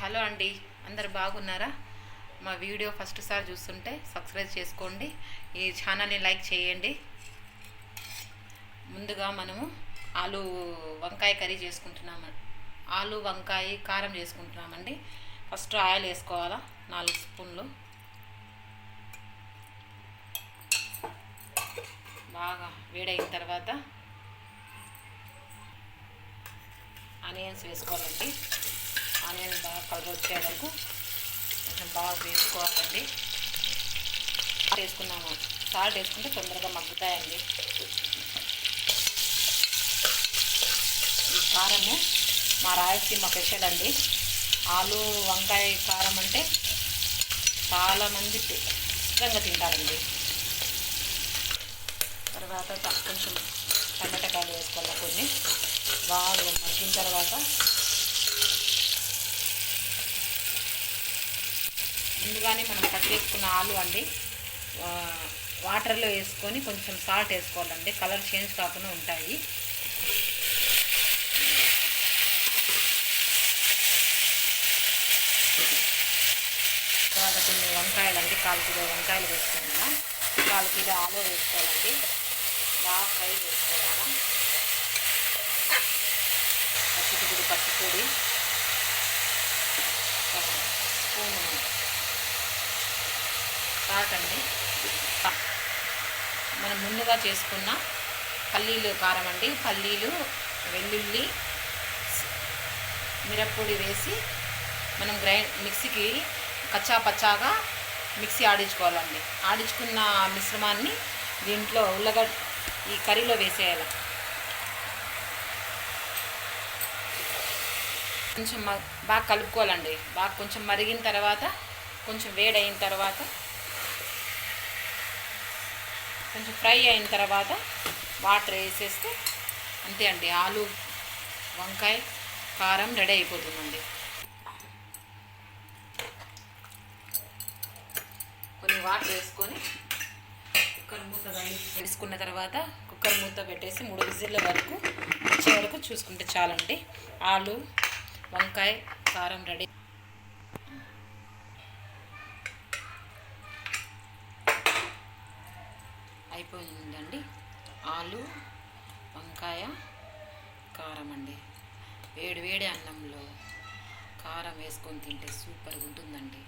Hello అండి. అందరు బాగున్నారా? మా వీడియో ఫస్ట్ సారి చూస్తుంటే సబ్స్క్రైబ్ చేసుకోండి. ఈ ఛానల్ని లైక్ చేయండి. ముందుగా మనము ఆలు వంకాయ కర్రీ చేసుకుంటున్నాము ఆలు వంకాయ కారం చేసుకుంటున్నామండి. ఫస్ట్ ఆయిల్ వేసుకోవాలా? నాలుగు స్పూన్లు. బాగా వేడైన తర్వాత ఆనియన్స్ వేసుకోవాలండి. ఆనియన్ బాగా కలర్ వచ్చే వరకు కొంచెం బాగా వేసుకోవాలండి. సాల్ట్ వేసుకున్నాము సాల్ట్ వేసుకుంటే తొందరగా మగ్గుతాయండి. ఈ కారము మా రాయలసీమ స్పెషల్ అండి. ఆలు వంకాయ కారం అంటే చాలామంది ఇష్టంగా తింటారండి. తర్వాత కొంచెం టమాటకాయలు వేసుకోవాలి కొన్ని. బాగా మగ్గిన తర్వాత ముందుగానే మనం కట్ చేసుకున్న ఆలు అండి వాటర్లో వేసుకొని కొంచెం సాల్ట్ వేసుకోవాలండి. కలర్ చేంజ్ కాకుండా ఉంటాయి. తర్వాత కొన్ని వంకాయలు అండి కాలు కిలో వంకాయలు వేసుకున్నా కాలు కిలో ఆలు వేసుకోవాలండి. బాగా ఫ్రై చేసుకోవాలా? పచ్చిపుడి పచ్చిపొడి. స్పూన్. సాల్ట్ అండి మనం ముందుగా చేసుకున్న పల్లీలు కారం అండి. పల్లీలు వెల్లుల్లి మిరప్పొడి వేసి మనం గ్రైండ్ మిక్సీకి కచ్చా పచ్చాగా మిక్సీ ఆడించుకోవాలండి. ఆడించుకున్న మిశ్రమాన్ని దీంట్లో ఉల్లగడ్డ ఈ కర్రీలో వేసేయాలి. కొంచెం బాగా కలుపుకోవాలండి. బాగా కొంచెం మరిగిన తర్వాత కొంచెం వేడైన తర్వాత కొంచెం ఫ్రై అయిన తర్వాత వాటర్ వేసేస్తే అంతే అండి ఆలు వంకాయ కారం రెడీ అయిపోతుందండి. కొన్ని వాటర్ వేసుకొని కుక్కర్ మూత వేసుకున్న తర్వాత కుక్కర్ మూత పెట్టేసి మూడు విజిల్ల వరకు వచ్చే వరకు చూసుకుంటే చాలండి. ఆలు వంకాయ కారం రెడీ. అయిపోయిందండి. ఆలు వంకాయ కారం అండి. వేడి వేడి అన్నంలో కారం వేసుకొని తింటే సూపర్గా ఉంటుందండి.